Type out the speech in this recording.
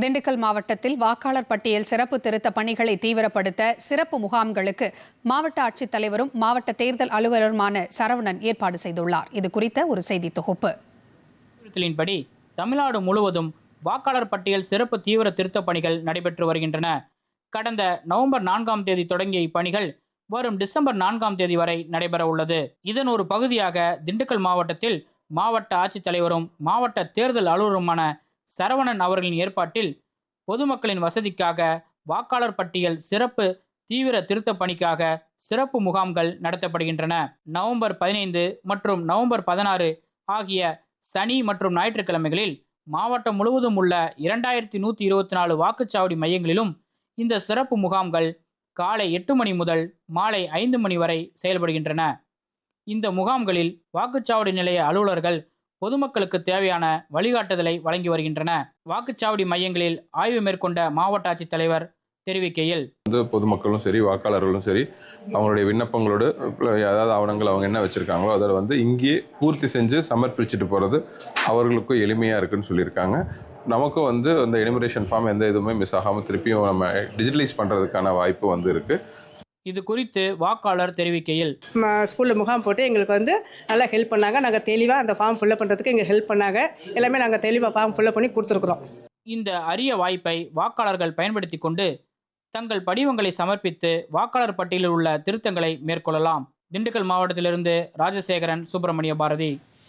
திண்டுக்கல் மாவட்டத்தில் வாக்காளர் பட்டியல் சிறப்பு திருத்த பணிகளை தீவிரப்படுத்த சிறப்பு முகாம்களுக்கு மாவட்ட ஆட்சித்தலைவரும் மாவட்ட தேர்தல் அலுவலருமான சரவணன் ஏற்பாடு செய்துள்ளார். இது குறித்த ஒரு செய்தி தொகுப்பு. படி தமிழ்நாடு முழுவதும் வாக்காளர் பட்டியல் சிறப்பு தீவிர திருத்தப் பணிகள் நடைபெற்று வருகின்றன. கடந்த நவம்பர் நான்காம் தேதி தொடங்கிய இப்பணிகள் வரும் டிசம்பர் நான்காம் தேதி வரை நடைபெற உள்ளது. இதன் ஒரு பகுதியாக திண்டுக்கல் மாவட்டத்தில் மாவட்ட ஆட்சித்தலைவரும் மாவட்ட தேர்தல் அலுவலருமான சரவணன் அவர்களின் ஏற்பாட்டில் பொதுமக்களின் வசதிக்காக வாக்காளர் பட்டியல் சிறப்பு தீவிர திருத்தப் பணிக்காக சிறப்பு முகாம்கள் நடத்தப்படுகின்றன. நவம்பர் பதினைந்து மற்றும் நவம்பர் பதினாறு ஆகிய சனி மற்றும் ஞாயிற்றுக்கிழமைகளில் மாவட்டம் முழுவதும் உள்ள இரண்டாயிரத்தி நூற்றி இருபத்தி நாலு வாக்குச்சாவடி மையங்களிலும் இந்த சிறப்பு முகாம்கள் காலை எட்டு மணி முதல் மாலை ஐந்து மணி வரை செயல்படுகின்றன. இந்த முகாம்களில் வாக்குச்சாவடி நிலைய அலுவலர்கள் பொதுமக்களுக்கு தேவையான வழிகாட்டுதலை வழங்கி வருகின்றன. வாக்குச்சாவடி மையங்களில் ஆய்வு மேற்கொண்ட மாவட்ட ஆட்சித்தலைவர் தெரிவிக்கையில் வந்து பொதுமக்களும் சரி வாக்காளர்களும் சரி அவங்களுடைய விண்ணப்பங்களோடு ஏதாவது ஆவணங்கள் அவங்க என்ன வச்சுருக்காங்களோ அதில் வந்து இங்கேயே பூர்த்தி செஞ்சு சமர்ப்பிச்சுட்டு போகிறது அவர்களுக்கும் எளிமையாக இருக்குன்னு சொல்லியிருக்காங்க. நமக்கும் வந்து அந்த எனிமரேஷன் ஃபார்ம் எந்த இதுவுமே மிஸ் ஆகாமல் திருப்பியும் நம்ம டிஜிட்டலைஸ் பண்ணுறதுக்கான வாய்ப்பு வந்து இருக்குது இது குறித்து வாக்காளர் தெரிவிக்கையில். ஸ்கூலில் முகாம் போட்டு எங்களுக்கு வந்து நல்லா ஹெல்ப் பண்ணாங்க. நாங்கள் தெளிவாக அந்த ஃபார்ம் ஃபில்அப் பண்ணுறதுக்கு எங்கள் ஹெல்ப் பண்ணாங்க. எல்லாமே நாங்கள் தெளிவாக ஃபார்ம் ஃபில்அப் பண்ணி கொடுத்துருக்குறோம். இந்த அரிய வாய்ப்பை வாக்காளர்கள் பயன்படுத்தி கொண்டு தங்கள் படிவங்களை சமர்ப்பித்து வாக்காளர் பட்டியலில் உள்ள திருத்தங்களை மேற்கொள்ளலாம். திண்டுக்கல் மாவட்டத்திலிருந்து ராஜசேகரன் சுப்பிரமணிய பாரதி.